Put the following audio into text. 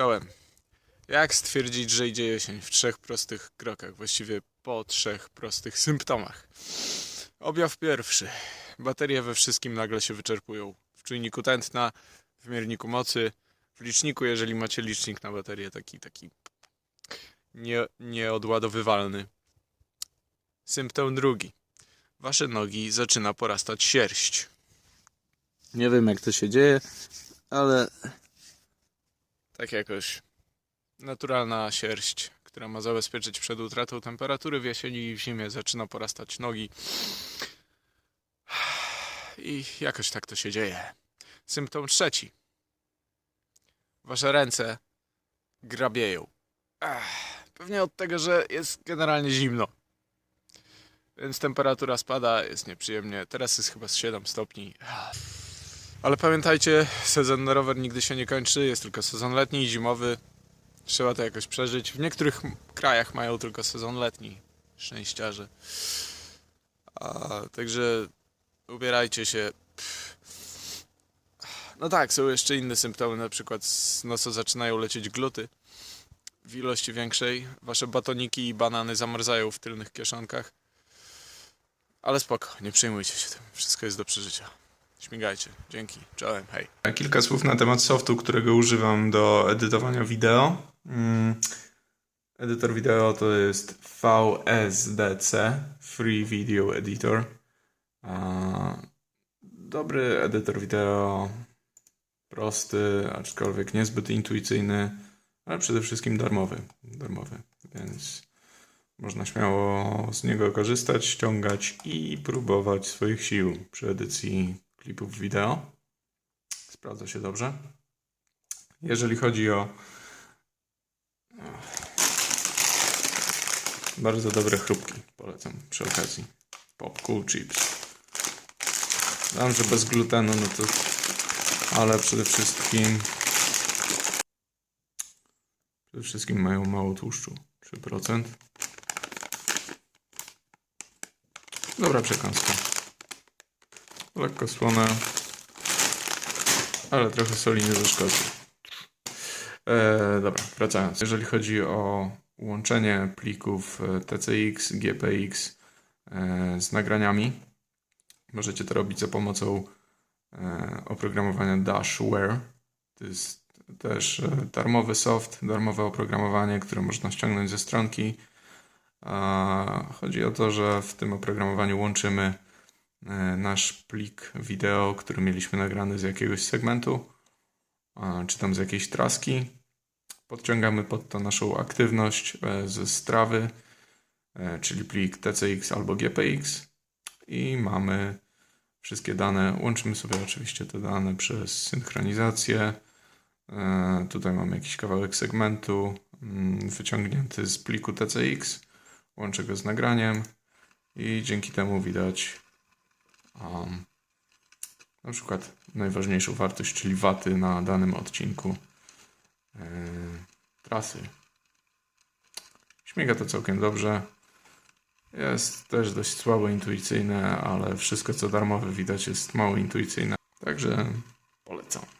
Czołem. Jak stwierdzić, że idzie jesień w trzech prostych krokach, właściwie po trzech prostych symptomach? Objaw pierwszy. Baterie we wszystkim nagle się wyczerpują. W czujniku tętna, w mierniku mocy, w liczniku, jeżeli macie licznik na baterię taki, taki nie, nieodładowywalny. Symptom drugi. Wasze nogi zaczyna porastać sierść. Nie wiem jak to się dzieje, ale tak jakoś naturalna sierść, która ma zabezpieczyć przed utratą temperatury w jesieni i w zimie zaczyna porastać nogi. I jakoś tak to się dzieje. Symptom trzeci. Wasze ręce grabieją. Ach, pewnie od tego, że jest generalnie zimno. Więc temperatura spada, jest nieprzyjemnie. Teraz jest chyba z 7 stopni. Ale pamiętajcie, sezon na rower nigdy się nie kończy, jest tylko sezon letni i zimowy. Trzeba to jakoś przeżyć. W niektórych krajach mają tylko sezon letni. Szczęściarze. A, także ubierajcie się. No tak, są jeszcze inne symptomy, na przykład z nosa zaczynają lecieć gluty w ilości większej. Wasze batoniki i banany zamarzają w tylnych kieszonkach. Ale spoko, nie przejmujcie się tym. Wszystko jest do przeżycia. Śmigajcie. Dzięki. Czołem. Hej. Kilka słów na temat softu, którego używam do edytowania wideo. Mm, Edytor wideo to jest VSDC, Free Video Editor. Dobry edytor wideo, prosty, aczkolwiek niezbyt intuicyjny, ale przede wszystkim darmowy. darmowy. Więc można śmiało z niego korzystać, ściągać i próbować swoich sił przy edycji klipów wideo. Sprawdza się dobrze. Jeżeli chodzi o bardzo dobre chrupki, polecam przy okazji. Pop Cool Chips. Wiem, że bez glutenu, no to ale przede wszystkim przede wszystkim mają mało tłuszczu. 3%. Dobra przekąska. Lekko słone, ale trochę soli nie zaszkodzi. E, dobra, wracając. Jeżeli chodzi o łączenie plików e, TCX, GPX e, z nagraniami, możecie to robić za pomocą e, oprogramowania Dashware. To jest też darmowy soft, darmowe oprogramowanie, które można ściągnąć ze stronki. Chodzi o to, że w tym oprogramowaniu łączymy nasz plik wideo, który mieliśmy nagrany z jakiegoś segmentu, a, czy tam z jakiejś traski. Podciągamy pod to naszą aktywność e, ze strawy, e, czyli plik TCX albo GPX i mamy wszystkie dane. Łączymy sobie oczywiście te dane przez synchronizację. E, Tutaj mamy jakiś kawałek segmentu mm, wyciągnięty z pliku TCX. Łączę go z nagraniem i dzięki temu widać um, na przykład najważniejszą wartość, czyli waty na danym odcinku yy, trasy. Śmiga to całkiem dobrze. Jest też dość słabo intuicyjne, ale wszystko co darmowe widać jest mało intuicyjne. Także polecam.